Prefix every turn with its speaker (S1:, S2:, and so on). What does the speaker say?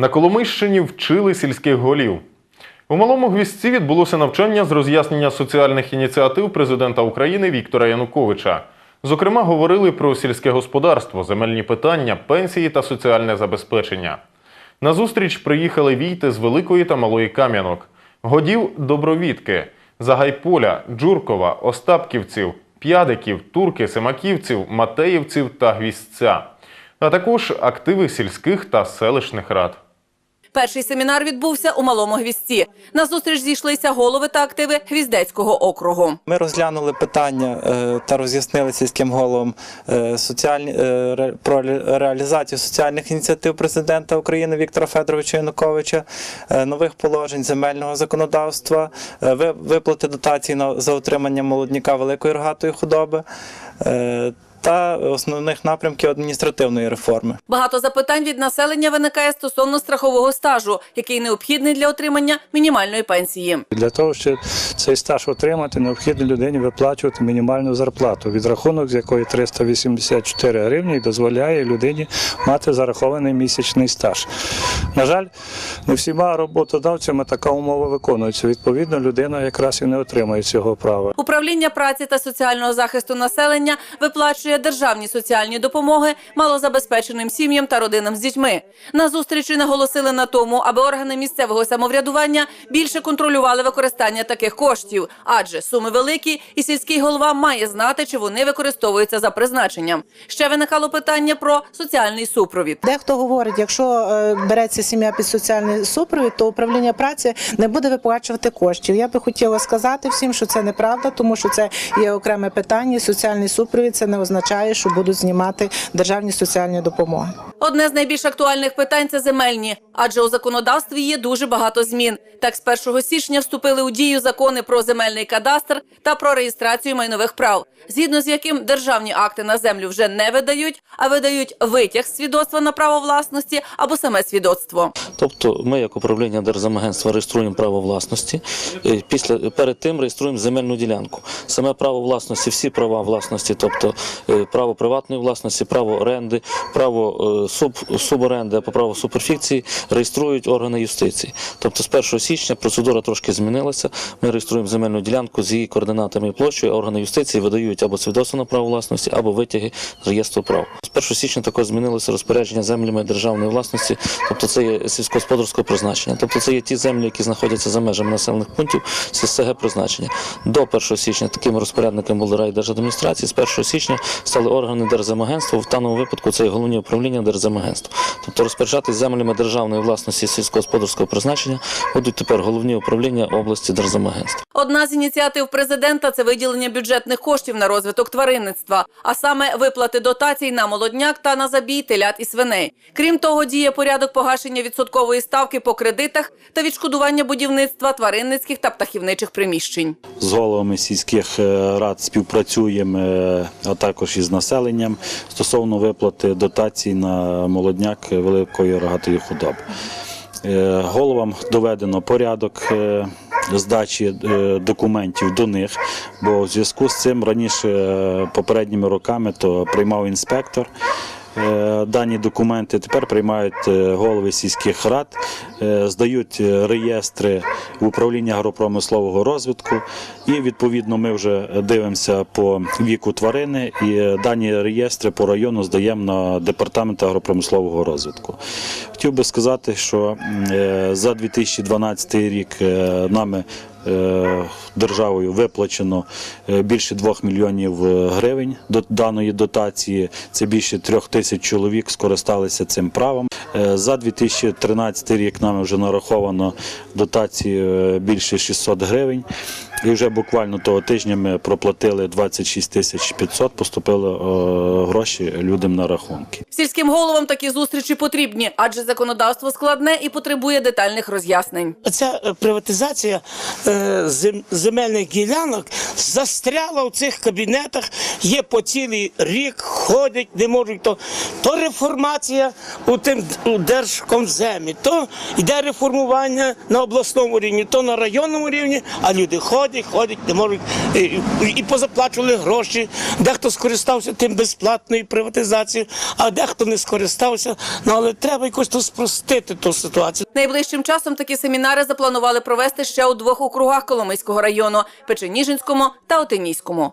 S1: На Коломийщині вчили сільських голів. У малому гвістці відбулося навчання з роз'яснення соціальних ініціатив президента України Віктора Януковича. Зокрема, говорили про сільське господарство, земельні питання, пенсії та соціальне забезпечення. На зустріч приїхали війти з Великої та Малої Кам'янок, годів Добровідки, Загайполя, Джуркова, Остапківців, П'ядиків, Турки, Семаківців, Матеївців та Гвістця, а також активи сільських та селищних рад.
S2: Перший семінар відбувся у малому гвіздці. На зустріч зійшлися голови та активи Гвіздецького округу.
S3: Ми розглянули питання е, та роз'яснили сільським головам е, соціальні, е, про реалізацію соціальних ініціатив президента України Віктора Федоровича Януковича, нових положень земельного законодавства, ви- виплати дотацій за отримання молодняка великої рогатої худоби та основних напрямків адміністративної реформи.
S2: Багато запитань від населення виникає стосовно страхового стажу, який необхідний для отримання мінімальної пенсії.
S4: Для того, щоб цей стаж отримати, необхідно людині виплачувати мінімальну зарплату, відрахунок з якої 384 гривні дозволяє людині мати зарахований місячний стаж. На жаль, не всіма роботодавцями така умова виконується. Відповідно, людина якраз і не отримує цього права.
S2: Управління праці та соціального захисту населення виплачує державні соціальні допомоги малозабезпеченим сім'ям та родинам з дітьми. На зустрічі наголосили на тому, аби органи місцевого самоврядування більше контролювали використання таких коштів, адже суми великі, і сільський голова має знати, чи вони використовуються за призначенням. Ще виникало питання про соціальний супровід.
S5: Дехто говорить, якщо е, береться сім'я під соціальний супровід, то управління праці не буде виплачувати коштів. Я би хотіла сказати всім, що це неправда, тому що це є окреме питання. Соціальний супровід це не означає, що будуть знімати державні соціальні допомоги.
S2: Одне з найбільш актуальних питань це земельні, адже у законодавстві є дуже багато змін. Так, з 1 січня вступили у дію закони про земельний кадастр та про реєстрацію майнових прав, згідно з яким державні акти на землю вже не видають, а видають витяг свідоцтва на право власності або саме свідоцтво.
S6: Тобто ми, як управління Держземагентства, реєструємо право власності. е, Після перед тим реєструємо земельну ділянку. Саме право власності, всі права власності, тобто е, право приватної власності, право оренди, право е, суборенди або право суперфікції реєструють органи юстиції. Тобто з 1 січня процедура трошки змінилася. Ми реєструємо земельну ділянку з її координатами і площею. а Органи юстиції видають або свідоцтво на право власності, або витяги з реєстру прав. З 1 січня також змінилося розпорядження землями державної власності, тобто це є сільськогосподарського призначення. Тобто це є ті землі, які знаходяться за межами населених пунктів ССГ призначення. До 1 січня такими розпорядниками були райдержадміністрації. З 1 січня стали органи Держземагентства. В даному випадку це є головні управління Держземагентства. Тобто розпоряджатись землями державної власності сільськогосподарського призначення будуть тепер головні управління області Держземагентства.
S2: Одна з ініціатив президента це виділення бюджетних коштів на розвиток тваринництва, а саме виплати дотацій на молодняк та на забій телят і свиней. Крім того, діє порядок погашення відсоткової ставки по кредитах та відшкодування будівництва тваринницьких та птахівничих приміщень.
S7: з головами сільських е, рад співпрацюємо, е, а також із населенням стосовно виплати дотацій на молодняк великої рогатої худоби. Е, Головам доведено порядок е, здачі е, документів до них, бо в зв'язку з цим раніше попередніми роками то приймав інспектор. Е, Дані документи тепер приймають е, голови сільських рад, е, здають реєстри в управління агропромислового розвитку, і відповідно ми вже дивимося по віку тварини, і дані реєстри по району здаємо на департамент агропромислового розвитку. Хотів би сказати, що за 2012 рік нами державою виплачено е, більше 2 мільйонів е, гривень до даної дотації. Це більше трьох тисяч чоловік скористалися цим правом. Е, За 2013 рік нами вже нараховано дотації е, більше 600 гривень. І вже буквально того тижня ми проплатили 26 тисяч 500, поступили е, гроші людям на рахунки.
S2: Сільським головам такі зустрічі потрібні, адже законодавство складне і потребує детальних роз'яснень.
S8: Ця е, приватизація е, земельних ділянок застряла в цих кабінетах, є по цілий рік, ходять, не можуть то. То реформація у тим у держкомземі, то йде реформування на обласному рівні, то на районному рівні, а люди ходять. ходять, ходять, не можуть і, і позаплачували гроші. Дехто скористався тим безплатною приватизацією, а дехто не скористався. Ну але треба якось то спростити ту ситуацію.
S2: Найближчим часом такі семінари запланували провести ще у двох округах Коломийського району – Печеніжинському та Отинійському.